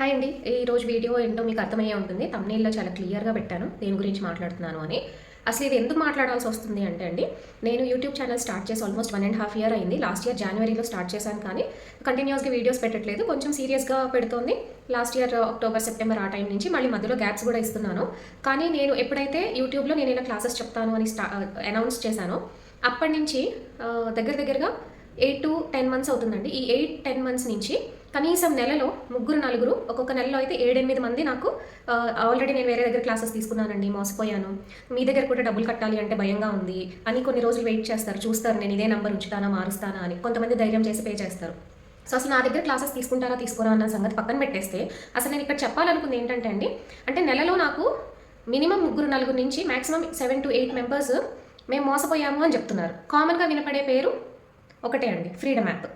Hi అండి. ఈ రోజు వీడియో ఏంటో మీకు అర్థమయ్యే ఉంటుంది. తమ్నీళ్ళలో చాలా క్లియర్గా పెట్టాను. దేని గురించి మాట్లాడుతున్నాను అని. అసలు ఇది ఎందుకు మాట్లాడాల్సి వస్తుంది అంటే అండి నేను యూట్యూబ్ ఛానల్ స్టార్ట్ చేసి almost one and half year అయింది. లాస్ట్ ఇయర్ జనవరిలో స్టార్ట్ చేశాను కానీ కంటిన్యూస్గా వీడియోస్ పెట్టట్లేదు. కొంచెం సీరియస్గా పెడుతోంది. లాస్ట్ ఇయర్ అక్టోబర్ సెప్టెంబర్ ఆ టైం నుంచి మళ్ళీ మధ్యలో గ్యాప్స్ కూడా ఇస్తున్నాను. కానీ నేను ఎప్పుడైతే యూట్యూబ్లో నేను ఇలా క్లాసెస్ చెప్తాను అని స్టా అనౌన్స్ uh, చేశానో అప్పటి నుంచి uh, దగ్గర దగ్గరగా ఎయిట్ టు టెన్ మంత్స్ అవుతుందండి. ఈ ఎయిట్ టెన్ మంత్స్ నుంచి కనీసం నెలలో ముగ్గురు నలుగురు ఒక్కొక్క నెలలో అయితే ఏడెనిమిది మంది నాకు ఆల్రెడీ నేను వేరే దగ్గర క్లాసెస్ తీసుకున్నానండి మోసపోయాను. మీ దగ్గర కూడా డబ్బులు కట్టాలి అంటే భయంగా ఉంది. అని కొన్ని రోజులు వెయిట్ చేస్తారు. చూస్తారు నేను ఇదే నంబర్ ఉంచుతానా మారుస్తానా అని. కొంతమంది ధైర్యం చేసి పే చేస్తారు. సో అసలు నా దగ్గర క్లాసెస్ తీసుకుంటారా తీసుకోరా అన్న సంగతి పక్కన పెట్టేస్తే అసలు నేను ఇక్కడ చెప్పాలనుకుంది ఏంటంటే అండి అంటే నెలలో నాకు మినిమం ముగ్గురు నలుగురు నుంచి maximum seven to eight members మేము మోసపోయాము అని చెప్తున్నారు. కామన్గా వినపడే పేరు ఒకటే అండి ఫ్రీడమ్ యాప్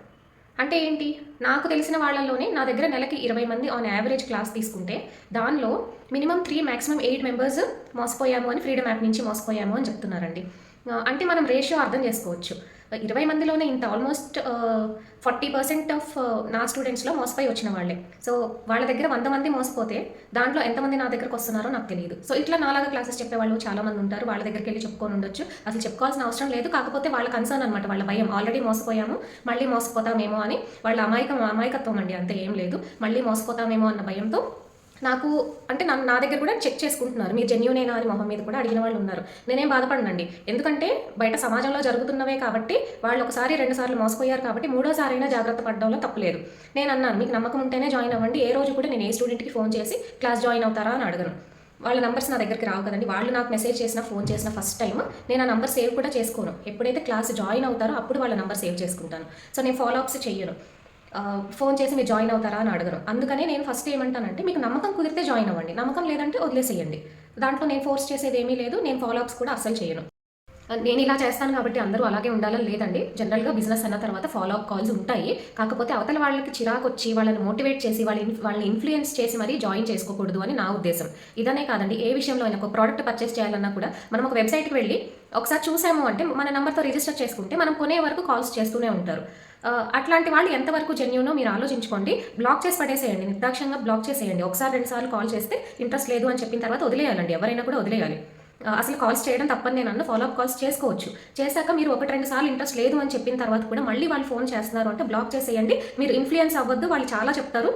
అంటే ఏంటి? నాకు తెలిసిన వాళ్ళల్లోనే నా దగ్గర నెలకి ఇరవై మంది ఆన్ యావరేజ్ క్లాస్ తీసుకుంటే దానిలో minimum three maximum eight members మోసపోయాము అని ఫ్రీడమ్ యాప్ నుంచి మోసపోయాము అని చెప్తున్నారండి. అంటే మనం రేషియో అర్థం చేసుకోవచ్చు. ఇరవై మందిలోనే ఇంత ఆల్మోస్ట్ ఫార్టీ పర్సెంట్ ఆఫ్ నా స్టూడెంట్స్లో మోసపోయి వచ్చిన వాళ్ళే. సో వాళ్ళ దగ్గర వంద మంది మోసపోతే దాంట్లో ఎంతమంది నా దగ్గరకు వస్తున్నారో నాకు తెలియదు. సో ఇట్లా నాలాగా క్లాసెస్ చెప్పేవాళ్ళు చాలామంది చాలా మంది ఉంటారు. వాళ్ళ దగ్గరికి వెళ్ళి చెప్పుకొని ఉండొచ్చు. అసలు చెప్పుకోవాల్సిన అవసరం లేదు. కాకపోతే వాళ్ళ కన్సర్న్ అనమాట వాళ్ళ భయం. ఆల్రెడీ మోసపోయాము. మళ్ళీ మోసపోతామేమో అని. వాళ్ళ అమాయకం అమాయకత్వం అండి. అంతే ఏం లేదు. మళ్ళీ మోసపోతామేమో అన్న భయంతో నాకు అంటే నన్ను నా దగ్గర కూడా చెక్ చేసుకుంటున్నారు. మీరు జెన్యునేనా అని మొహం మీద కూడా అడిగిన వాళ్ళు ఉన్నారు. నేనేం బాధపడనండి. ఎందుకంటే బయట సమాజంలో జరుగుతున్నవే కాబట్టి వాళ్ళు ఒకసారి రెండు సార్లు మోసపోయారు కాబట్టి మూడోసారి అయినా జాగ్రత్త పడడంలో తప్పలేదు నేను అన్నాను మీకు నమ్మకం ఉంటేనే జాయిన్ అవ్వండి. ఏ రోజు కూడా నేను ఏ స్టూడెంట్కి ఫోన్ చేసి క్లాస్ జాయిన్ అవుతారా అని అడగను. వాళ్ళ నంబర్స్ నా దగ్గరికి రావు కదండి. వాళ్ళు నాకు మెసేజ్ చేసిన ఫోన్ చేసిన ఫస్ట్ టైం నేను ఆ నంబర్ సేవ్ కూడా చేసుకోను. ఎప్పుడైతే క్లాస్ జాయిన్ అవుతారో అప్పుడు వాళ్ళ నంబర్ సేవ్ చేసుకుంటాను. సో నేను ఫాలో అప్స్ చెయ్యను ఫోన్ చేసి మీరు జాయిన్ అవుతారా అని అడగరు. అందుకనే నేను ఫస్ట్ ఏమంటానంటే మీకు నమ్మకం కుదిరితే జాయిన్ అవ్వండి. నమ్మకం లేదంటే వదిలేసేయండి. దాంట్లో నేను ఫోర్స్ చేసేది ఏమీ లేదు నేను ఫాలో అప్స్ కూడా అస్సలు చేయను. నేను ఇలా చేస్తాను కాబట్టి అందరూ అలాగే ఉండాలని లేదండి. జనరల్గా బిజినెస్ అన్న తర్వాత ఫాలో అప్ కాల్స్ ఉంటాయి. కాకపోతే అవతల వాళ్ళకి చిరాకు వచ్చి వాళ్ళని మోటివేట్ చేసి వాళ్ళ వాళ్ళని ఇన్ఫ్లుయెన్స్ చేసి మరీ జాయిన్ చేసుకోకూడదు అని నా ఉద్దేశం. ఇదనే కాదండి. ఏ విషయంలో అయినా ఒక ప్రోడక్ట్ పర్చేస్ చేయాలన్నా కూడా మనం ఒక వెబ్సైట్కి వెళ్ళి ఒకసారి చూసాము అంటే మన నెంబర్తో రిజిస్టర్ చేసుకుంటే మనం కొనే వరకు కాల్స్ చేస్తూనే ఉంటారు. అట్లాంటి వాళ్ళు ఎంతవరకు జెన్యునో మీరు ఆలోచించుకోండి. బ్లాక్ చేసి పడేసేయండి. నిర్దాక్షంగా బ్లాక్ చేసేయండి. ఒకసారి రెండు సార్లు కాల్ చేస్తే ఇంట్రెస్ట్ లేదు అని చెప్పిన తర్వాత వదిలేయాలండి. ఎవరైనా కూడా వదిలేయాలి. అసలు కాల్స్ చేయడం తప్పని నేను అన్న ఫాలో అప్ కాల్స్ చేసుకోవచ్చు. చేశాక మీరు ఒకటి రెండు సార్లు ఇంట్రెస్ట్ లేదు అని చెప్పిన తర్వాత కూడా మళ్ళీ వాళ్ళు ఫోన్ చేస్తున్నారు అంటే బ్లాక్ చేసేయండి. మీరు ఇన్ఫ్లుయెన్స్ అవ్వద్దు. వాళ్ళు చాలా చెప్తారు.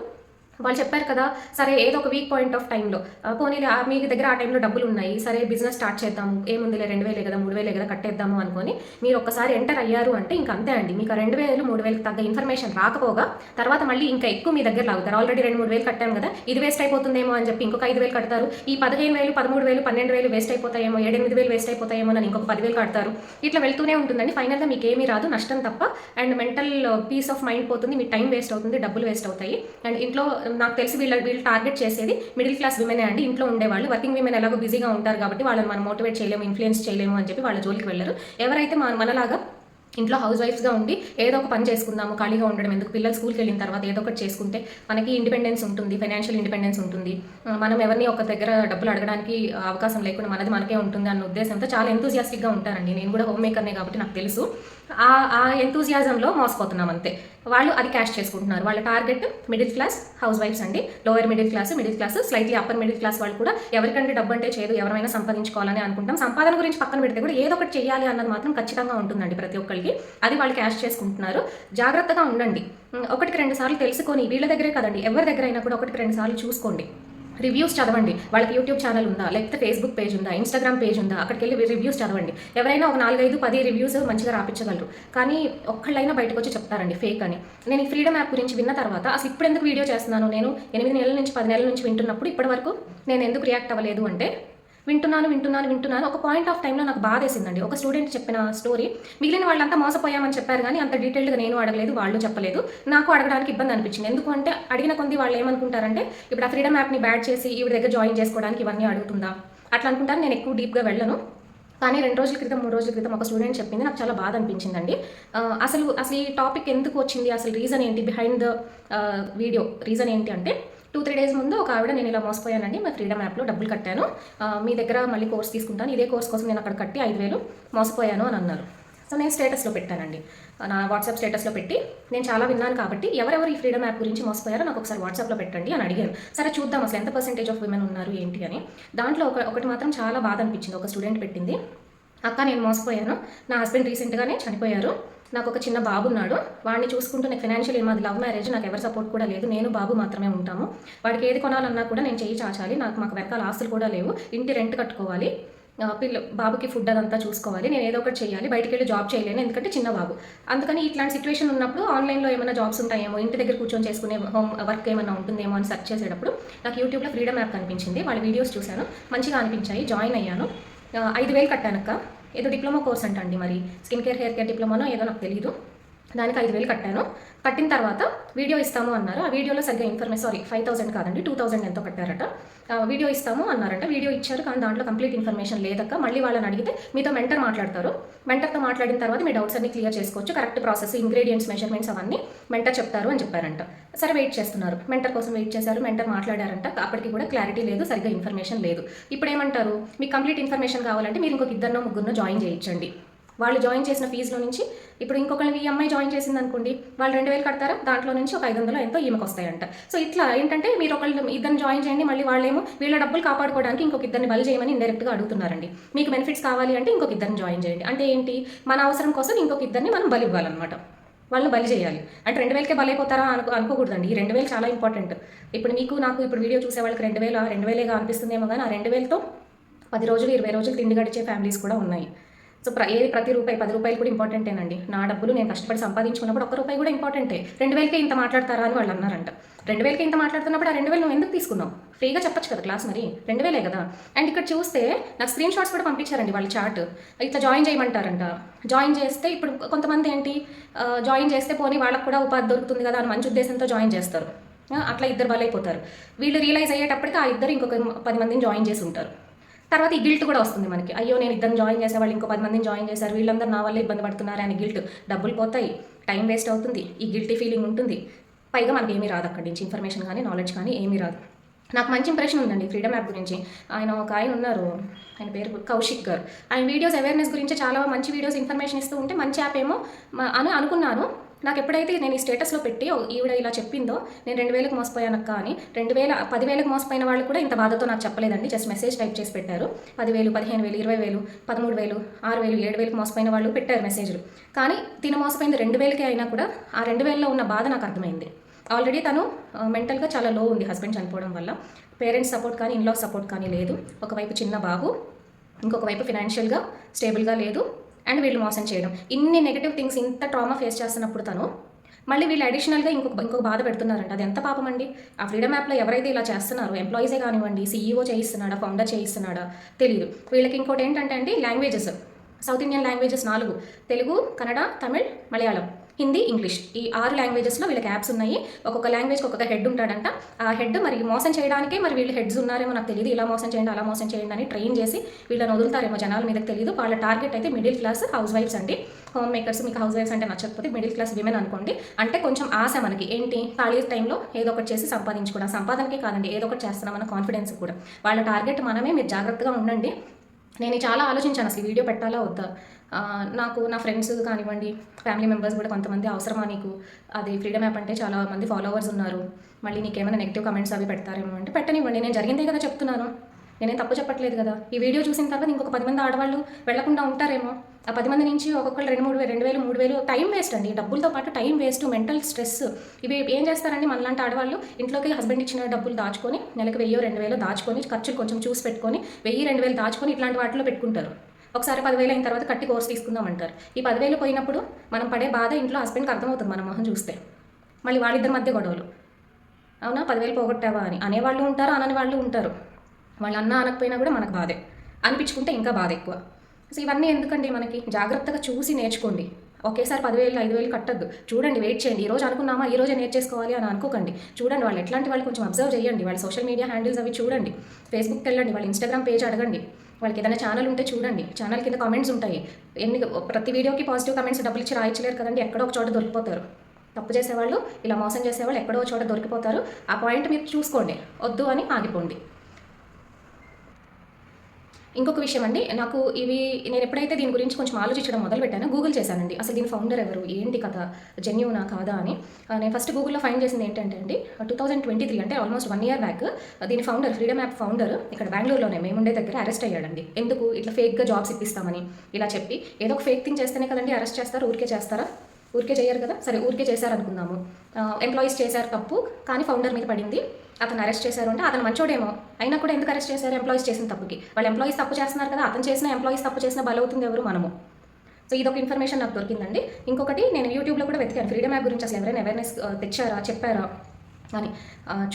వాళ్ళు చెప్పారు కదా సరే ఏదో ఒక వీక్ పాయింట్ ఆఫ్ టైంలో పోనీ మీ దగ్గర ఆ టైంలో డబ్బులు ఉన్నాయి సరే బిజినెస్ స్టార్ట్ చేద్దాము ఏముందిలే రెండు వేలే కదా మూడు వేలే కదా కట్టేద్దాము అనుకొని మీరు ఒక్కసారి ఎంటర్ అయ్యారు అంటే ఇంకా అంతే అండి. మీకు ఆ రెండు వేలు మూడు వేలకు తగ్గ ఇన్ఫర్మేషన్ రాకపోగా తర్వాత మళ్ళీ ఇంకా ఎక్కువ మీ దగ్గర లాగుతారు. ఆల్రెడీ రెండు మూడు వేలు కట్టాం కదా ఇది వేస్ట్ అయిపోతుందేమో అని చెప్పి ఇంకొక ఐదు వేలు కడతారు. ఈ పదిహేను వేలు పదమూడు వేలు పన్నెండు వేలు వేస్ట్ అయిపోతాయేమో ఏడెనిమిది వేలు వేస్ట్ అయిపోతాయేమో అని ఇంకొక పదివేలు కడతారు. ఇట్లా వెళ్తూనే ఉంటుందండి. ఫైనల్గా మీకు ఏమీ రాదు నష్టం తప్ప. And mental peace of mind పోతుంది మీ టైం వేస్ట్ అవుతుంది డబ్బులు వేస్ట్ అవుతాయి. అండ్ ఇంట్లో నాకు తెలిసి వీళ్ళ వీళ్ళు టార్గెట్ చేసేది మిడిల్ క్లాస్ విమెనే అండి. ఇంట్లో ఉండేవాళ్ళు. వర్కింగ్ విమెన్ ఎలాగో బిజీగా ఉంటారు కాబట్టి వాళ్ళని మనం మోటివేట్ చేయలేము ఇన్ఫ్లుయెన్స్ చేయలేము అని చెప్పి వాళ్ళ జోలికి వెళ్ళరు. ఎవరైతే మన మనలాగా ఇంట్లో హౌస్ వైఫ్స్గా ఉండి ఏదో ఒక పని చేసుకుందాము ఖాళీగా ఉండడం ఎందుకు? పిల్లలు స్కూల్కి వెళ్ళిన తర్వాత ఏదో ఒకటి చేసుకుంటే మనకి ఇండిపెండెన్స్ ఉంటుంది ఫైనాన్షియల్ ఇండిపెండెన్స్ ఉంటుంది. మనం ఎవరిని ఒక దగ్గర డబ్బులు అడగడానికి అవకాశం లేకుండా మనది మనకే ఉంటుంది అన్న ఉద్దేశంతో చాలా ఎంతూజియాస్టిక్గా ఉంటారండి. నేను కూడా హోమ్ మేకర్నే కాబట్టి నాకు తెలుసు. ఆ ఆ ఎంతూజియాజంలో మోసపోతున్నాం అంతే. వాళ్ళు అది క్యాష్ చేసుకుంటున్నారు. వాళ్ళ target middle class house wives అండి. Lower middle class middle class slightly upper middle class వాళ్ళు కూడా ఎవరికంటే డబ్బు అంటే చేయదు ఎవరైనా సంపాదించుకోవాలని అనుకుంటాం. సంపాదన గురించి పక్కన పెడితే కూడా ఏదో ఒకటి చేయాలి అన్నది మాత్రం ఖచ్చితంగా ఉంటుందండి ప్రతి ఒక్కరికి అది వాళ్ళు క్యాష్ చేసుకుంటున్నారు. జాగ్రత్తగా ఉండండి. ఒకటికి రెండు సార్లు తెలుసుకొని వీళ్ళ దగ్గరే కదండి. ఎవరి దగ్గర అయినా కూడా ఒకటికి రెండు సార్లు చూసుకోండి. రివ్యూస్ చదవండి. వాళ్ళకి యూట్యూబ్ ఛానల్ ఉందా? లేకపోతే ఫేస్బుక్ పేజ్ ఉందా? ఇన్స్టాగ్రామ్ పేజ్ ఉందా? అక్కడికి వెళ్ళి రివ్యూస్ చదవండి. ఎవరైనా ఒక నాలుగైదు పది రివ్యూస్ మంచిగా రాపించగలరు కానీ ఒక్కళ్ళైనా బయటకు వచ్చి చెప్తారండి ఫేక్ అని. నేను ఈ ఫ్రీడమ్ యాప్ గురించి విన్న తర్వాత అసలు ఇప్పుడు ఎందుకు వీడియో చేస్తున్నాను నేను? ఎనిమిది నెలల నుంచి పది నెలల నుంచి వింటున్నప్పుడు ఇప్పటివరకు నేను ఎందుకు రియాక్ట్ అవ్వలేదు? అంటే వింటున్నాను వింటున్నాను వింటున్నాను. ఒక పాయింట్ ఆఫ్ టైంలో నాకు బాధేసిందండి. ఒక స్టూడెంట్ చెప్పిన స్టోరీ మిగిలిన వాళ్ళంతా మోసపోయామని చెప్పారు కానీ అంత డీటెయిల్గా నేను అడగలేదు వాళ్ళు చెప్పలేదు. నాకు అడగడానికి ఇబ్బంది అనిపించింది. ఎందుకంటే అడిగిన కొంది వాళ్ళు ఏమనుకుంటారంటే ఇప్పుడు ఆ ఫ్రీడమ్ యాప్ని బ్యాడ్ చేసి ఈవిడ దగ్గర జాయిన్ చేసుకోవడానికి ఇవన్నీ అడుగుతుందా? అట్లా అనుకుంటారు. నేను ఎక్కువ డీప్గా వెళ్ళను. కానీ రెండు రోజుల క్రితం మూడు రోజుల క్రితం ఒక స్టూడెంట్ చెప్పింది. నాకు చాలా బాధ అనిపించిందండి. అసలు అసలు ఈ టాపిక్ ఎందుకు వచ్చింది? అసలు రీజన్ ఏంటి? బిహైండ్ ద వీడియో రీజన్ ఏంటి అంటే టూ త్రీ డేస్ ముందు ఒక ఆవిడ నేను ఇలా మోసపోయానండి. మా ఫ్రీడమ్ యాప్లో డబ్బులు కట్టాను. మీ దగ్గర మళ్ళీ కోర్స్ తీసుకుంటాను. ఇదే కోర్స్ కోసం నేను అక్కడ కట్టి ఐదు వేలు మోసపోయాను అని అన్నారు. సో నేను స్టేటస్లో పెట్టానండి. నా వాట్సాప్ స్టేటస్లో పెట్టి నేను చాలా విన్నాను కాబట్టి ఎవరెవరు ఈ ఫ్రీడమ్ యాప్ గురించి మోసపోయారో నాకు ఒకసారి వాట్సాప్లో పెట్టండి అని అడిగాను. సరే చూద్దాం అసలు ఎంత పర్సెంటేజ్ ఆఫ్ విమెన్ ఉన్నారు ఏంటి అని. దాంట్లో ఒక ఒకటి మాత్రం చాలా బాధ అనిపించింది. ఒక స్టూడెంట్ పెట్టింది. అక్క నేను మోసపోయాను. నా హస్బెండ్ రీసెంట్గానే చనిపోయారు. నాకు ఒక చిన్న బాబు ఉన్నాడు. వాడిని చూసుకుంటూ నాకు ఫైనాన్షియల్ మాది లవ్ మ్యారేజ్ నాకు ఎవరి సపోర్ట్ కూడా లేదు. నేను బాబు మాత్రమే ఉంటాము. వాడికి ఏది కొనాలన్నా కూడా నేను చేయి చాచాలి. నాకు మాకు వెనకాల ఆస్తులు కూడా లేవు. ఇంటి రెంట్ కట్టుకోవాలి. పిల్ల బాబుకి ఫుడ్ అదంతా చూసుకోవాలి. నేను ఏదో ఒకటి చేయాలి. బయటికి వెళ్ళి జాబ్ చేయలేను. ఎందుకంటే చిన్న బాబు. అందుకని ఇట్లాంటి సిచ్యువేషన్ ఉన్నప్పుడు ఆన్లైన్లో ఏమైనా జాబ్స్ ఉంటాయేమో ఇంటి దగ్గర కూర్చొని చేసుకునే హోమ్ వర్క్ ఏమైనా ఉంటుందేమో అని సెర్చ్ చేసేటప్పుడు నాకు యూట్యూబ్లో ఫ్రీడమ్ యాప్ కనిపించింది. వాళ్ళ వీడియోస్ చూశాను. మంచిగా అనిపించాయి. జాయిన్ అయ్యాను. ఐదు వేలు కట్టానక్క. ఏదో డిప్లొమా కోర్స్ అంట అండి మరి. స్కిన్ కేర్ హెయిర్ కేర్ డిప్లొమానో ఏదో నాకు తెలియదు దానికి ఐదు వేలు కట్టాను. కట్టిన తర్వాత వీడియో ఇస్తాము అన్నారు. ఆ వీడియోలో సరిగ్గా ఇన్ఫర్మేషన్ సారీ ఫైవ్ థౌసండ్ కాదండి టూ థౌసండ్ ఎంతో కట్టారట. వీడియో ఇస్తాము అన్నారట. వీడియో ఇచ్చారు కానీ దాంట్లో కంప్లీట్ ఇన్ఫర్మేషన్ లేదక్క. మళ్ళీ వాళ్ళని అడిగితే మీతో మెంటర్ మాట్లాడతారు. మెంటర్తో మాట్లాడిన తర్వాత మీ డౌట్స్ అన్ని క్లియర్ చేసుకోవచ్చు. కరెక్ట్ ప్రాసెస్ ఇంగ్రీడియంట్స్ మెజర్మెంట్స్ అవన్నీ మెంటర్ చెప్తారు అని చెప్పారంట. సరే వెయిట్ చేస్తున్నారు. మెంటర్ కోసం వెయిట్ చేశారు మెంటర్ మాట్లాడారంట. అప్పటికి కూడా క్లారిటీ లేదు సరిగ్గా ఇన్ఫర్మేషన్ లేదు. ఇప్పుడు ఏమంటారు? మీకు కంప్లీట్ ఇన్ఫర్మేషన్ కావాలంటే మీరు ఇంకొక ఇద్దరినో ముగ్గురునో జాయిన్ చేయించండి. వాళ్ళు జాయిన్ చేసిన ఫీజులో నుంచి. ఇప్పుడు ఇంకొకరిని ఈ అమ్మాయి జాయిన్ చేసింది అనుకోండి వాళ్ళు రెండు వేలు కడతారా? దాంట్లో నుంచి ఒక ఐదు వందలు ఎంతో ఈమెకు వస్తాయంట. సో ఇట్లా ఏంటంటే మీరు ఒకళ్ళు ఇద్దరిని జాయిన్ చేయండి మళ్ళీ వాళ్ళేమో వీళ్ళ డబ్బులు కాపాడుకోవడానికి ఇంకొక ఇద్దరిని బలి చేయమని ఇండైరెక్ట్గా అడుగుతున్నారండి. మీకు బెనిఫిట్స్ కావాలి అంటే ఇంకొక ఇద్దరిని జాయిన్ చేయండి. అంటే ఏంటి? మన అవసరం కోసం ఇంకొక ఇద్దరిని మనం బలి ఇవ్వాలన్నమాట. వాళ్ళని బలి చేయాలి. అంటే రెండు వేలకే బలైపోతారా అనుకో అనుకోకూడదండి. ఈ రెండు వేలు చాలా ఇంపార్టెంట్ ఇప్పుడు మీకు నాకు ఇప్పుడు వీడియో చూసే వాళ్ళకి రెండు వేలు రెండు వేలేగా అనిపిస్తుందేమో కానీ ఆ రెండు వేలతో పది రోజులు ఇరవై రోజులు తిండి గడిచే ఫ్యామిలీస్ కూడా ఉన్నాయి. సో ఏది ప్రతి రూపాయి పది రూపాయలు కూడా ఇంపార్టెంటేనండి నా డబ్బులు నేను కష్టపడి సంపాదించుకున్నప్పుడు ఒక్క రూపాయి కూడా ఇంపార్టెంటే రెండు వేలకే ఇంత మాట్లాడతారా అని వాళ్ళు అన్నారంట. రెండు వేలకే ఇంత మాట్లాడుతున్నప్పుడు ఆ రెండు వేలు నువ్వు ఎందుకు తీసుకున్నావు? ఫ్రీగా చెప్పొచ్చు కదా క్లాస్ మరి. రెండు వేలే కదా. అండ్ ఇక్కడ చూస్తే నాకు స్క్రీన్ షాట్స్ కూడా పంపించారండి వాళ్ళ చార్ట్ ఇట్లా జాయిన్ చేయమంటారంట. జాయిన్ చేస్తే ఇప్పుడు కొంతమంది ఏంటి జాయిన్ చేస్తే పోనీ వాళ్ళకు కూడా ఉపాధి దొరుకుతుంది కదా అని మంచి ఉద్దేశంతో జాయిన్ చేస్తారు. అట్లా ఇద్దరు బలైపోతారు. వీళ్ళు రియలైజ్ అయ్యేటప్పటికి ఆ ఇద్దరు ఇంకొక పది మందిని జాయిన్ చేసి ఉంటారు. తర్వాత ఈ గిల్ట్ కూడా వస్తుంది మనకి. అయ్యో నేను ఇద్దరు జాయిన్ చేసే వాళ్ళు ఇంకో పది మందిని జాయిన్ చేశారు వీళ్ళందరూ నా వల్ల ఇబ్బంది పడుతున్నారు అని గిల్ట్ డబ్బులు పోతాయి టైం వేస్ట్ అవుతుంది ఈ గిల్టీ ఫీలింగ్ ఉంటుంది. పైగా మనకి ఏమీ రాదు అక్కడి నుంచి ఇన్ఫర్మేషన్ కానీ నాలెడ్జ్ కానీ ఏమీ రాదు. నాకు మంచి ఇంప్రెషన్ ఉందండి ఫ్రీడమ్ యాప్ గురించి. ఆయన ఒక ఆయన ఉన్నారు ఆయన పేరు కౌశిక్ గారు. ఆయన వీడియోస్ అవేర్నెస్ గురించి చాలా మంచి వీడియోస్ ఇన్ఫర్మేషన్ ఇస్తూ ఉంటే మంచి యాప్ ఏమో అని అనుకున్నాను నాకు ఎప్పుడైతే నేను ఈ స్టేటస్లో పెట్టి ఈవిడ ఇలా చెప్పిందో నేను రెండు వేలకు మోసపోయానక్క అని రెండు వేల పదివేలకు మోసపోయిన వాళ్ళు కూడా ఇంత బాధతో నాకు చెప్పలేదండి. జస్ట్ మెసేజ్ టైప్ చేసి పెట్టారు. పదివేలు పదిహేను వేలు ఇరవై వేలు పదమూడు వేలు ఆరు వేలు ఏడు వేలకు మోసపోయిన వాళ్ళు పెట్టారు మెసేజ్లు. కానీ తిన మోసపోయింది రెండు వేలకే అయినా కూడా ఆ రెండు వేలలో ఉన్న బాధ నాకు అర్థమైంది. ఆల్రెడీ తను మెంటల్గా చాలా లో ఉంది హస్బెండ్ చనిపోవడం వల్ల. పేరెంట్స్ సపోర్ట్ కానీ ఇన్లా సపోర్ట్ కానీ లేదు. ఒకవైపు చిన్న బాబు ఇంకొక వైపు ఫినాన్షియల్గా స్టేబుల్గా లేదు. అండ్ వీళ్ళు మోసం చేయడం. ఇన్ని నెగిటివ్ థింగ్స్ ఇంత ట్రామా ఫేస్ చేస్తున్నప్పుడు తను మళ్ళీ వీళ్ళు అడిషనల్గా ఇంకొక ఇంకొక బాధ పెడుతున్నారంట. అది ఎంత పాపం అండి? ఆ ఫ్రీడమ్ యాప్లో ఎవరైతే ఇలా చేస్తున్నారో ఎంప్లాయీసే కానివ్వండి సీఈఓ చేయిస్తున్నాడా ఫౌండర్ చేయిస్తున్నాడా తెలియదు వీళ్ళకి ఇంకోటి ఏంటంటే అండి లాంగ్వేజెస్ సౌత్ ఇండియన్ లాంగ్వేజెస్ నాలుగు. తెలుగు కన్నడ తమిళ్ మలయాళం. హిందీ ఇంగ్లీష్. ఈ ఆరు లాంగ్వేజెస్లో వీళ్ళకి యాప్స్ ఉన్నాయి. ఒక్కొక్క లాంగ్వేజ్కి ఒక్కొక్క హెడ్ ఉంటాడంట. ఆ హెడ్ మరి మోసం చేయడానికే మరి వీళ్ళు హెడ్స్ ఉన్నారేమో నాకు తెలియదు ఇలా మోసం చేయండి అలా మోసం చేయండి అని ట్రైన్ చేసి వీళ్ళని వదులుతారేమో జనాల మీదకి తెలియదు వాళ్ళ టార్గెట్ అయితే మిడిల్ క్లాస్ హౌస్ వైఫ్స్ అండి. హోమ్ మేకర్స్ మీకు హౌస్ వైఫ్స్ అంటే నచ్చకపోతే మిడిల్ క్లాస్ విమెన్ అనుకోండి. అంటే కొంచెం ఆశ మనకి. ఏంటి? ఖాళీ టైంలో ఏదో ఒకటి చేసి సంపాదించుకోవడం. సంపాదనకే కాదండి ఏదో ఒకటి చేస్తున్నామన్న కాన్ఫిడెన్స్ కూడా. వాళ్ళ టార్గెట్ మనమే. మీరు జాగ్రత్తగా ఉండండి. నేను చాలా ఆలోచించాను అసలు వీడియో పెట్టాలా వద్దా? నాకు నా ఫ్రెండ్స్ కానివ్వండి ఫ్యామిలీ మెంబర్స్ కూడా కొంతమంది అవసరమా నీకు? అది ఫ్రీడమ్ యాప్ అంటే చాలా మంది ఫాలోవర్స్ ఉన్నారు. మళ్ళీ నీకేమైనా నెగిటివ్ కమెంట్స్ అవి పెడతారేమో అంటే పెట్టనివ్వండి. నేను జరిగిందే కదా చెప్తున్నాను. నేనేం తప్పు చెప్పట్లేదు కదా. ఈ వీడియో చూసిన తర్వాత ఇంకొక పది మంది ఆడవాళ్ళు వెళ్ళకుండా ఉంటారేమో. ఆ పది మంది నుంచి ఒక్కొక్కరు రెండు మూడు వేలు రెండు వేలు మూడు వేలు టైం వేస్ట్ అండి. డబ్బులతో పాటు టైం వేస్ట్ మెంటల్ స్ట్రెస్. ఇవి ఏం చేస్తారండి మనలాంటి ఆడవాళ్ళు? ఇంట్లోకి హస్బెండ్ ఇచ్చిన డబ్బులు దాచుకొని నెలకు వెయ్యో రెండు వేలు దాచుకొని ఖర్చులు కొంచెం చూసి పెట్టుకొని వెయ్యి రెండు వేలు దాచుకొని ఇట్లాంటి వాటిలో పెట్టుకుంటారు. ఒకసారి పదివేలు అయిన తర్వాత కట్టి కోర్స్ తీసుకుందామంటారు ఈ పదివేలు పోయినప్పుడు మనం పడే బాధ ఇంట్లో హస్బెండ్కి అర్థమవుతుంది మన మొహం చూస్తే. మళ్ళీ వాళ్ళిద్దరి మధ్య గొడవలు. అవునా? పదివేలు పోగొట్టావా అని. అనేవాళ్ళు ఉంటారు అనని వాళ్ళు ఉంటారు. వాళ్ళు అన్న అనకపోయినా కూడా మనకు బాధే. అనిపించుకుంటే ఇంకా బాధ ఎక్కువ. సో ఇవన్నీ ఎందుకండి మనకి? జాగ్రత్తగా చూసి నేర్చుకోండి. ఒకేసారి పదివేలు ఐదు వేలు కట్టద్దు. చూడండి వెయిట్ చేయండి. ఈ రోజు అనుకున్నామా? ఈ రోజే నేర్చేసుకోవాలి అని అనుకోకండి. చూడండి వాళ్ళు ఎట్లాంటి వాళ్ళు కొంచెం అబ్జర్వ్ చేయండి. వాళ్ళ సోషల్ మీడియా హ్యాండిల్స్ అవి చూడండి. ఫేస్బుక్కి వెళ్ళండి వాళ్ళ ఇన్స్టాగ్రామ్ పేజ్ అడగండి. వాళ్ళకి ఏదైనా ఛానల్ ఉంటే చూడండి. ఛానల్ కింద కామెంట్స్ ఉంటాయి. ఎన్ని ప్రతి వీడియోకి పాజిటివ్ కామెంట్స్ డబ్బులు ఇచ్చి రాయించలేరు కదండి. ఎక్కడో ఒక చోట దొరికిపోతారు. తప్పు చేసేవాళ్ళు ఇలా మోసం చేసేవాళ్ళు ఎక్కడో ఒక చోట దొరికిపోతారు. ఆ పాయింట్ మీరు చూసుకోండి. వద్దు అని ఆగిపోండి. ఇంకొక విషయం అండి నాకు ఇవి నేను ఎప్పుడైతే దీని గురించి కొంచెం ఆలోచించడం మొదలు పెట్టానో గూగుల్ చేశానండి. అసలు దీని ఫౌండర్ ఎవరు? ఏంటి కథ? జెన్యునా కాదా అని. నేను ఫస్ట్ గూగుల్లో ఫైండ్ చేసింది ఏంటంటే అండి టూ థౌసండ్ ట్వంటీ త్రీ అంటే ఆల్మోస్ట్ వన్ ఇయర్ బ్యాక్ దీని ఫౌండర్ ఫ్రీడమ్ యాప్ ఫౌండర్ ఇక్కడ బెంగళూరులోనే మేముండే దగ్గర అరెస్ట్ అయ్యాడండి. ఎందుకు? ఇట్లా ఫేక్గా జాబ్స్ ఇప్పిస్తామని. ఇలా చెప్పి ఏదో ఒక ఫేక్ థింగ్ చేస్తేనే కదండి అరెస్ట్ చేస్తారు? ఊరికే చేస్తారా? ఊరికే చేయరు కదా? సరే ఊరికే చేశారు అనుకుందాము ఎంప్లాయీస్ చేశారు తప్పు కానీ ఫౌండర్ మీద పడింది. అతను అరెస్ట్ చేశారు అంటే అతను మంచోడేమో. అయినా కూడా ఎందుకు అరెస్ట్ చేశారు? ఎంప్లాయీస్ చేసిన తప్పుకి. వాళ్ళు ఎంప్లాయీస్ తప్పు చేస్తున్నారు కదా అతను చేసిన ఎంప్లాయీస్ తప్పు చేసిన బలవుతుంది ఎవరు? మనము. సో ఇదొక ఇన్ఫర్మేషన్ నాకు దొరికిందండి. ఇంకొకటి నేను యూట్యూబ్లో కూడా వెతికాను. ఫ్రీడమ్ యాప్ గురించి అసలు ఎవరైనా అవేర్నెస్ uh, తెచ్చారా? చెప్పారా? అని.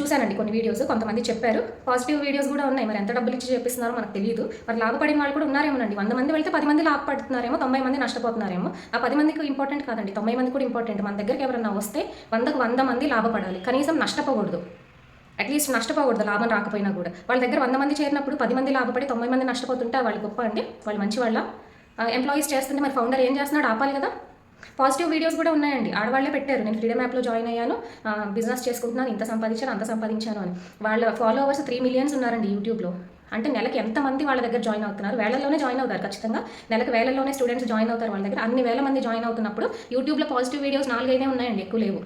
చూశానండి కొన్ని వీడియోస్ కొంతమంది చెప్పారు. పాజిటివ్ వీడియోస్ కూడా ఉన్నాయి. మరి ఎంత డబ్బులు ఇచ్చి చెప్పిస్తున్నారో మనకు తెలియదు. మరి లాభపడిన వాళ్ళు కూడా ఉన్నారేమోనండి. వంద మంది వెళ్తే పది మంది లాభపడుతున్నారేమో తొంభై మంది నష్టపోతున్నారేమో. ఆ పది మందికి ఇంపార్టెంట్ కాదండి. తొంభై మంది కూడా ఇంపార్టెంట్ మన దగ్గరికి ఎవరైనా వస్తే వందకు వంద మంది లాభపడాలి. కనీసం నష్టపోకూడదు. అట్లీస్ట్ నష్టపోకూడదు లాభం రాకపోయినా కూడా. వాళ్ళ దగ్గర వంద మంది చేరినప్పుడు పది మంది లాభపడి తొంభై మంది నష్టపోతుంటే వాళ్ళు గొప్ప అండి. వాళ్ళు మంచి వాళ్ళ ఎంప్లాయీస్ చేస్తుంటే మరి ఫౌండర్ ఏం చేస్తున్నాడు? ఆపాలి కదా. పాజిటివ్ వీడియోస్ కూడా ఉన్నాయండి. ఆడవాళ్ళే పెట్టారు. నేను ఫ్రీడమ్ యాప్లో జాయిన్ అయ్యాను. బిజినెస్ చేసుకుంటున్నాను. ఇంత సంపాదించాను అంత సంపాదించాను అని. వాళ్ళ ఫాలోవర్స్ త్రీ మిలియన్స్ ఉన్నారండి యూట్యూబ్లో అంటే నెలకి ఎంతమంది వాళ్ళ దగ్గర జాయిన్ అవుతున్నారు? వేలల్లోనే జాయిన్ అవుతారు ఖచ్చితంగా. నెలకు వేలల్లోనే స్టూడెంట్స్ జాయిన్ అవుతారు వాళ్ళ దగ్గర. అన్ని వేల మంది జాయిన్ అవుతున్నప్పుడు యూట్యూబ్లో పాజిటివ్ వీడియోస్ నాలుగైదే ఉన్నాయండి. ఎక్కువ లేవు.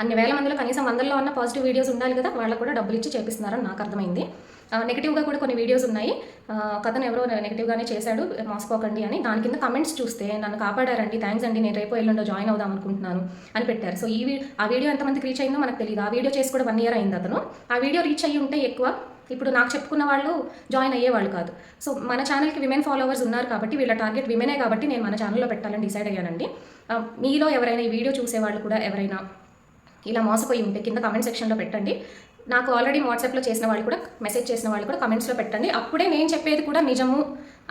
అన్ని వేల మందిలో కనీసం వందల్లో ఉన్న పాజిటివ్ వీడియోస్ ఉండాలి కదా వాళ్ళకు కూడా డబ్బులు ఇచ్చి చేపిస్తున్నారని నాకు అర్థమైంది. ఆ, నెగిటివ్గా కూడా కొన్ని వీడియోస్ ఉన్నాయి. కథను ఎవరో నెగిటివ్గానే చేశాడు మోసపోకండి అని. దాని కింద కమెంట్స్ చూస్తే నన్ను కాపాడారండి థ్యాంక్స్ అండి నేను రేపు ఎల్లుండో జాయిన్ అవుదాం అనుకుంటున్నాను అని పెట్టారు. సో ఈ ఆ వీడియో ఎంతమందికి రీచ్ అయిందో మనకు తెలియదు ఆ వీడియో చేసి కూడా వన్ ఇయర్ అయింది అతను. ఆ వీడియో రీచ్ అయ్యి ఉంటే ఎక్కువ ఇప్పుడు నాకు చెప్పుకున్న వాళ్ళు జాయిన్ అయ్యేవాళ్ళు కాదు. సో మన ఛానల్కి విమెన్ ఫాలోవర్స్ ఉన్నారు కాబట్టి వీళ్ళ టార్గెట్ విమెనే కాబట్టి నేను మన ఛానల్లో పెట్టాలని డిసైడ్ అయ్యానండి. మీలో ఎవరైనా ఈ వీడియో చూసేవాళ్ళు కూడా ఎవరైనా ఇలా మోసపోయి ఉంటే కింద కమెంట్ సెక్షన్లో పెట్టండి. నాకు ఆల్రెడీ వాట్సాప్లో చేసిన వాళ్ళు కూడా మెసేజ్ చేసిన వాళ్ళు కూడా కమెంట్స్లో పెట్టండి. అప్పుడే నేను చెప్పేది కూడా నిజము.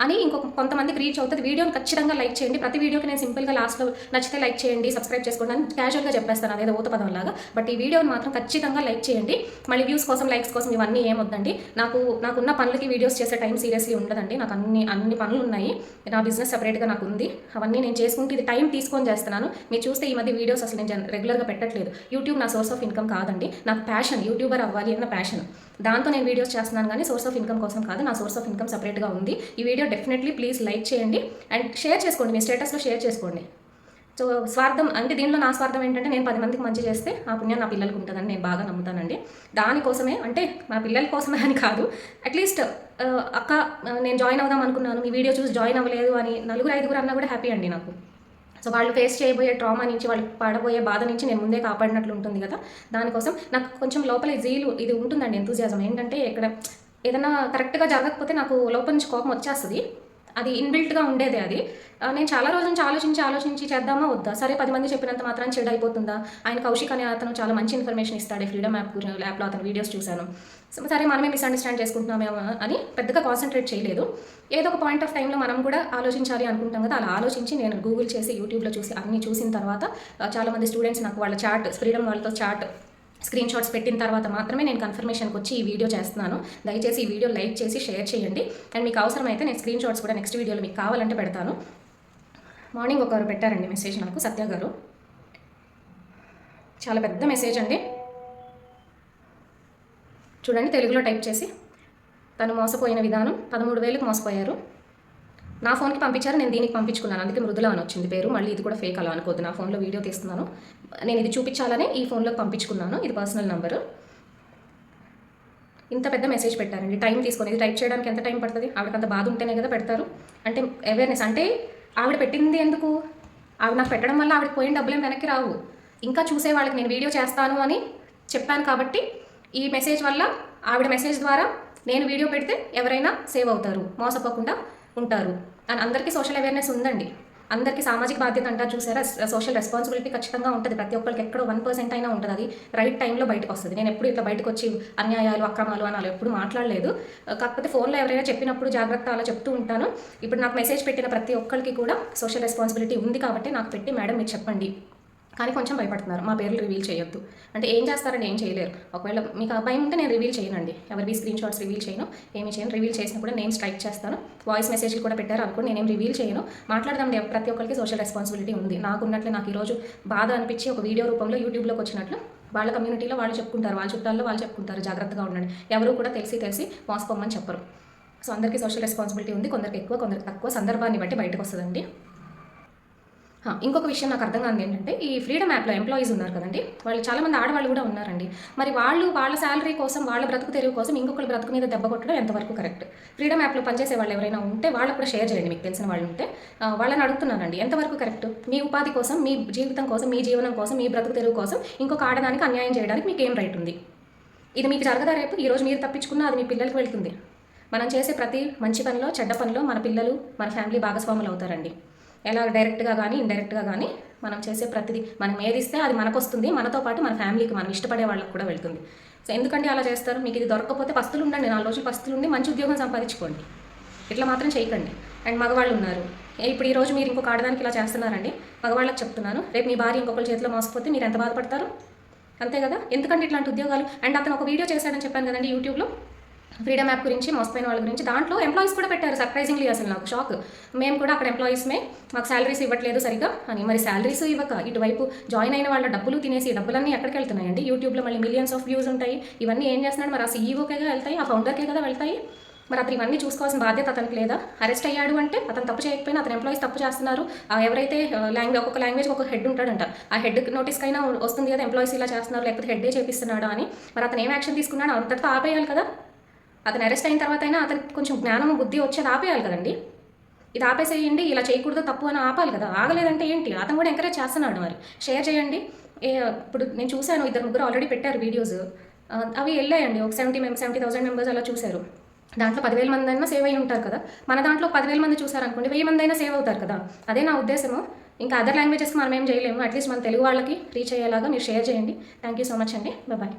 అని ఇంకొక కొంతమందికి రీచ్ అవుతుంది. వీడియోని ఖచ్చితంగా లైక్ చేయండి. ప్రతి వీడియోకి నేను సింపుల్గా లాస్ట్లో నచ్చితే లైక్ చేయండి సబ్స్క్రైబ్ చేసుకోండి. అని క్యాజువల్గా చెప్పేస్తాను అదేదో ఊత పదం లాగా. బట్ ఈ వీడియోని మాత్రం ఖచ్చితంగా లైక్ చేయండి. మళ్ళీ వ్యూస్ కోసం లైక్స్ కోసం ఇవన్నీ ఏమొద్దండి నాకు నాకున్న పనులకి వీడియోస్ చేసే టైం సీరియస్లీ ఉండదండి. నాకు అన్ని అన్ని పనులు ఉన్నాయి. నా బిజినెస్ సపరేట్గా నాకు ఉంది. అవన్నీ నేను చేసుకుంటే ఇది టైం తీసుకొని చేస్తున్నాను. మీరు చూస్తే ఈ మధ్య వీడియోస్ అసలు నేను రెగ్యులర్గా పెట్టట్లేదు. యూట్యూబ్ నా సోర్స్ ఆఫ్ ఇన్కమ్ కాదండి. నాకు ప్యాషన్ యూట్యూబర్ అవ్వాలి అన్న ప్యాషన్ దాంతో నేను వీడియోస్ చేస్తున్నాను కానీ సోర్స్ ఆఫ్ ఇన్కమ్ కోసం కాదు నా సోర్స్ ఆఫ్ ఇన్కమ్ సపరేట్గా ఉంది. ఈ వీడియో డెఫినెట్లీ ప్లీజ్ లైక్ చేయండి అండ్ షేర్ చేసుకోండి మీ స్టేటస్లో షేర్ చేసుకోండి. సో స్వార్థం అంటే దీనిలో నా స్వార్థం ఏంటంటే నేను పది మందికి మంచి చేస్తే ఆ పుణ్యం నా పిల్లలకు ఉంటుందని నేను బాగా నమ్ముతానండి. దానికోసమే అంటే మా పిల్లల కోసమే అని కాదు అట్లీస్ట్ అక్క నేను జాయిన్ అవుదాం అనుకున్నాను మీ వీడియో చూసి జాయిన్ అవ్వలేదు అని నలుగురు ఐదుగురు అన్నా కూడా హ్యాపీ అండి నాకు. సో వాళ్ళు ఫేస్ చేయబోయే ట్రామా నుంచి వాళ్ళు పడబోయే బాధ నుంచి నేను ముందే కాపాడినట్లు ఉంటుంది కదా. దానికోసం నాకు కొంచెం లోపల జీలు ఇది ఉంటుందండి ఎంతూజియాజం ఏంటంటే ఇక్కడ ఏదైనా కరెక్ట్గా జరగకపోతే నాకు లోపల నుంచి కోపం వచ్చేస్తుంది. అది ఇన్బిల్ట్గా ఉండేదే అది. నేను చాలా రోజు నుంచి ఆలోచించి ఆలోచించి చేద్దామా వద్దా? సరే పది మంది చెప్పినంత మాత్రం చెడు అయిపోతుందా? ఆయన కౌశిక్ అనే అతను చాలా మంచి ఇన్ఫర్మేషన్ ఇస్తాడు ఫ్రీడమ్ యాప్ యాప్లో అతను వీడియోస్ చూశాను. సో సరే మనమే మిస్అండర్స్టాండ్ చేసుకుంటున్నామేమో అని పెద్దగా కాన్సన్ట్రేట్ చేయలేదు. ఏదో ఒక పాయింట్ ఆఫ్ టైంలో మనం కూడా ఆలోచించాలి అనుకుంటాం కదా అలా ఆలోచించి నేను గూగుల్ చేసి యూట్యూబ్లో చూసి అన్ని చూసిన తర్వాత చాలామంది స్టూడెంట్స్ నాకు వాళ్ళ చాట్ ఫ్రీడమ్ వాళ్ళతో చాట్ స్క్రీన్ షాట్స్ పెట్టిన తర్వాత మాత్రమే నేను కన్ఫర్మేషన్కి వచ్చి ఈ వీడియో చేస్తున్నాను. దయచేసి ఈ వీడియో లైక్ చేసి షేర్ చేయండి. అండ్ మీకు అవసరమైతే నేను స్క్రీన్ షాట్స్ కూడా నెక్స్ట్ వీడియోలో మీకు కావాలంటే పెడతాను. మార్నింగ్ ఒకరు పెట్టారండి మెసేజ్ నాకు సత్య గారు. చాలా పెద్ద మెసేజ్ అండి. చూడండి తెలుగులో టైప్ చేసి. తను మోసపోయిన విధానం పదమూడు వేలకు మోసపోయారు. నా ఫోన్కి పంపించారు నేను దీనికి పంపించుకున్నాను. అందుకే మృదుల అని వచ్చింది పేరు. మళ్ళీ ఇది కూడా ఫేక్ అలా అనుకోద్దు నా ఫోన్లో వీడియో తీస్తున్నాను. నేను ఇది చూపించాలని ఈ ఫోన్లోకి పంపించుకున్నాను. ఇది పర్సనల్ నెంబరు ఇంత పెద్ద మెసేజ్ పెట్టారండి. టైం తీసుకొని ఇది టైప్ చేయడానికి ఎంత టైం పడుతుంది? ఆవిడకంత బాధ ఉంటేనే కదా పెడతారు. అంటే అవేర్నెస్ అంటే ఆవిడ పెట్టింది ఎందుకు? ఆవిడ నాకు పెట్టడం వల్ల ఆవిడ పోయిన డబ్బులేం వెనక్కి రావు. ఇంకా చూసే వాళ్ళకి నేను వీడియో చేస్తాను అని చెప్పాను కాబట్టి ఈ మెసేజ్ వల్ల ఆవిడ మెసేజ్ ద్వారా నేను వీడియో పెడితే ఎవరైనా సేవ్ అవుతారు. మోసపోకుండా ఉంటారు. అండ్ అందరికీ సోషల్ అవేర్నెస్ ఉందండి. అందరికీ సామాజిక బాధ్యత అంటారు చూసారా? సోషల్ రెస్పాన్సిబిలిటీ ఖచ్చితంగా ఉంటుంది. ప్రతి ఒక్కరికి ఎక్కడో వన్ పర్సెంట్ అయినా ఉంటుంది. అది రైట్ టైంలో బయటకు వస్తుంది. నేను ఎప్పుడు ఇట్లా బయటకు వచ్చి అన్యాయాలు అక్రమాలు అని అలా ఎప్పుడు మాట్లాడలేదు. కాకపోతే ఫోన్లో ఎవరైనా చెప్పినప్పుడు జాగ్రత్త అలా చెప్తూ ఉంటాను. ఇప్పుడు నాకు మెసేజ్ పెట్టిన ప్రతి ఒక్కరికి కూడా సోషల్ రెస్పాన్సిబిలిటీ ఉంది కాబట్టి నాకు పెట్టి మేడం మీరు చెప్పండి. కానీ కొంచెం భయపడుతున్నారు. మా పేర్లు రివీల్ చేయొద్దు. అంటే ఏం చేస్తారని ఏం చేయలేరు. ఒకవేళ మీకు ఆ భయం ఉంటే నేను రివీల్ చేయనండి. ఎవరివి స్క్రీన్ షాట్స్ రివీల్ చేయను. ఏమి చేయను. రివీల్ చేసినా కూడా నేను స్ట్రైక్ చేస్తాను. వాయిస్ మెసేజ్లు కూడా పెట్టారు అవి కూడా నేనేం రివీల్ చేయను. మాట్లాడదాం ప్రతి ఒక్కరికి సోషల్ రెస్పాన్సిబిలిటీ ఉంది. నాకున్నట్లే నాకు ఈరోజు బాధ అనిపించి ఒక వీడియో రూపంలో యూట్యూబ్లోకి వచ్చినట్లు వాళ్ళ కమ్యూనిటీలో వాళ్ళు చెప్పుకుంటారు. వాళ్ళ చుట్టాల్లో వాళ్ళు చెప్పుకుంటారు. జాగ్రత్తగా ఉండండి. ఎవరు కూడా తెలిసి తెలిసి మోసపోమని చెప్పరు. సో అందరికీ సోషల్ రెస్పాన్సిబిలిటీ ఉంది. కొందరికి ఎక్కువ కొందరికి తక్కువ సందర్భాన్ని బట్టి బయటకు వస్తుందండి. ఇంకొక విషయం నాకు అర్థం కాదు ఏంటంటే ఈ ఫ్రీడమ్ యాప్లో ఎంప్లాయీస్ ఉన్నారు కదండి వాళ్ళు చాలామంది ఆడవాళ్ళు కూడా ఉన్నారండి. మరి వాళ్ళు వాళ్ళ శాలరీ కోసం వాళ్ళ బ్రతుకు తెరువు కోసం ఇంకొకరి బ్రతుకు మీద దెబ్బ కొట్టడం ఎంతవరకు కరెక్ట్ ఫ్రీడమ్ యాప్లో పనిచేసే వాళ్ళు ఎవరైనా ఉంటే వాళ్ళకు కూడా షేర్ చేయండి మీకు తెలిసిన వాళ్ళు ఉంటే. వాళ్ళని అడుగుతున్నానండి ఎంతవరకు కరెక్ట్ మీ ఉపాధి కోసం మీ జీవితం కోసం మీ జీవనం కోసం మీ బ్రతుకు తెరువు కోసం ఇంకొక ఆడదానికి అన్యాయం చేయడానికి మీకు ఏం రైట్ ఉంది? ఇది మీకు జరగదా రేపు? ఈరోజు మీరు తప్పించుకున్నా అది మీ పిల్లలకి వెళ్తుంది. మనం చేసే ప్రతి మంచి పనిలో చెడ్డ పనిలో మన పిల్లలు మన ఫ్యామిలీ భాగస్వాములు అవుతారండి. ఎలా డైరెక్ట్గా కానీ ఇండైరెక్ట్గా కానీ మనం చేసే ప్రతిదీ మనం ఏది ఇస్తే అది మనకు వస్తుంది మనతో పాటు మన ఫ్యామిలీకి మనం ఇష్టపడే వాళ్ళకి కూడా వెళ్తుంది. సో ఎందుకంటే అలా చేస్తారు? మీకు ఇది దొరకకపోతే పస్తులు ఉండండి నాలుగు రోజులు పస్తులు ఉండి మంచి ఉద్యోగం సంపాదించుకోండి. ఇట్లా మాత్రం చేయకండి. అండ్ మగవాళ్ళు ఉన్నారు ఇప్పుడు ఈ రోజు మీరు ఇంకొక ఆడదానికి ఇలా చేస్తున్నారండి మగవాళ్ళకి చెప్తున్నాను రేపు మీ భార్య ఇంకొకరి చేతిలో మోసపోతే మీరు ఎంత బాధపడతారు? అంతే కదా? ఎందుకంటే ఇట్లాంటి ఉద్యోగాలు? అండ్ అతను ఒక వీడియో చేశాడని చెప్పాను కదండి యూట్యూబ్లో. ఫ్రీడమ్ యాప్ గురించి మోసపోయిన వాళ్ళ గురించి. దాంట్లో ఎంప్లాయీస్ కూడా పెట్టారు సర్ప్రైజింగ్లీ అసలు నాకు. షాక్ మేము కూడా అక్కడ ఎంప్లాయీస్మే మాకు శాలరీస్ ఇవ్వట్లేదు సరిగా అని మరి శాలరీస్ ఇవ్వక ఇటువైపు జాయిన్ అయిన వాళ్ళ డబ్బులు తినేసి డబ్బులన్నీ ఎక్కడికి వెళ్తున్నాయండి? యూట్యూబ్లో మళ్ళీ మిలియన్స్ ఆఫ్ వ్యూస్ ఉంటాయి. ఇవన్నీ ఏం చేస్తున్నాడు? మరి ఆ సీఈఓకే కదా వెళ్తాయి ఆ ఫౌండర్కే కదా వెళ్తాయి. మరి అతను ఇవన్నీ చూసుకోవాల్సిన బాధ్యత అతనికి లేదా? అరెస్ట్ అయ్యాడు అంటే అతను తప్పు చేయకపోయినా అతను ఎంప్లాయీస్ తప్పు చేస్తున్నారు. ఎవరైతే లాంగ్వేజ్ ఒక్కొక్క లాంగ్వేజ్ ఒక హెడ్ ఉంటాడంట. ఆ హెడ్ అయినా వస్తుంది కదా ఎంప్లాయీస్ ఇలా చేస్తున్నారు లేకపోతే హెడ్డే చేపిస్తున్నాడు అని. మరి అతను ఏం యాక్షన్ తీసుకున్నాడు అంతటితో ఆపేయాలి కదా. అతను అరెస్ట్ అయిన తర్వాత అయినా అతనికి కొంచెం జ్ఞానం బుద్ధి వచ్చేది ఆపేయాలి కదండి. ఇది ఆపేసేయండి ఇలా చేయకూడదు తప్పు అని ఆపాలి కదా. ఆగలేదంటే ఏంటి? అతను కూడా ఎంకరేజ్ చేస్తున్నాడు మరి. షేర్ చేయండి. ఏ ఇప్పుడు నేను చూశాను ఇద్దరు ముగ్గురు ఆల్రెడీ పెట్టారు వీడియోస్ అవి వెళ్ళాయండి. ఒక seventy member seventy thousand members అలా చూశారు. దాంట్లో పదివేల మంది అయినా సేవ్ అయి ఉంటారు కదా. మన దాంట్లో పదివేల మంది చూసారనుకోండి వెయ్యి మంది అయినా సేవ్ అవుతారు కదా. అదే నా ఉద్దేశము. ఇంకా అదర్ లాంగ్వేజెస్కి మనం ఏం చేయలేము. అట్లీస్ట్ మన తెలుగు వాళ్ళకి రీచ్ అయ్యేలాగా మీరు షేర్ చేయండి. థ్యాంక్ యూ సో మచ్ అండి. బాయ్